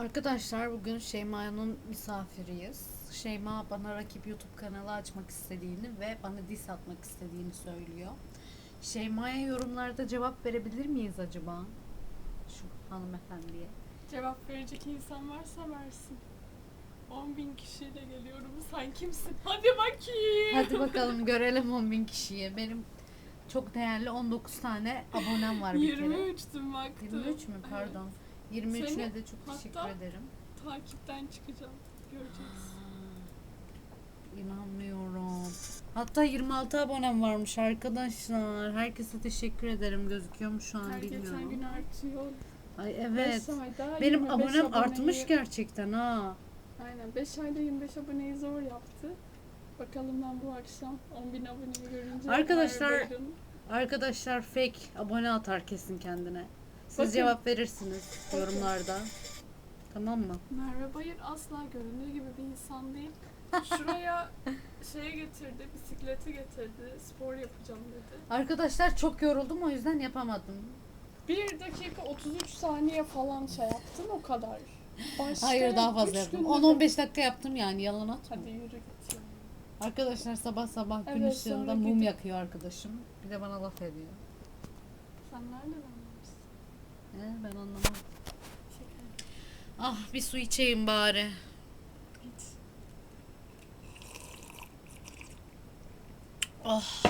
Arkadaşlar bugün Şeyma'nın misafiriyiz. Şeyma bana rakip YouTube kanalı açmak istediğini ve bana diss atmak istediğini söylüyor. Şeyma'ya yorumlarda cevap verebilir miyiz acaba? Şu hanımefendiye. Cevap verecek insan varsa versin. 10 bin kişiyle geliyorum. Sen kimsin? Hadi bakayım. Hadi bakalım görelim 10.000 kişiyi. Benim çok değerli 19 tane abonem var bir kere. 23'tüm baktım. 23 mü? Pardon. 23'üne Seni de çok teşekkür ederim. Takipten çıkacağım. Göreceksin. İnanmıyorum. Hatta 26 abonem varmış arkadaşlar. Herkese teşekkür ederim. Gözüküyor mu şu an Her geçen bilmiyorum. gün artıyor. Ay evet. 5 ayda Benim 25 abonem aboneyi- artmış gerçekten ha. Aynen 5 ayda 25 aboneyi zor yaptı. Bakalım ben bu akşam 10 bin aboneyi görünce. Arkadaşlar, Arkadaşlar fake abone atar kesin kendine. Siz Bakın. cevap verirsiniz Bakın. yorumlarda. Tamam mı? Merve Bayır asla göründüğü gibi bir insan değil. Şuraya şey getirdi, bisikleti getirdi, spor yapacağım dedi. Arkadaşlar çok yoruldum o yüzden yapamadım. 1 dakika 33 saniye falan şey yaptın o kadar. Başka Hayır daha üç fazla yaptım. günde- 10-15 dakika yaptım yani yalan atma. Hadi yürü git ya. Arkadaşlar sabah sabah gün Evet, ışığında sonra mum gidip- yakıyor arkadaşım. Bir de bana laf ediyor. Sen nereden anlarsın? Ben anlamam. Ah bir su içeyim bari. Git. Ah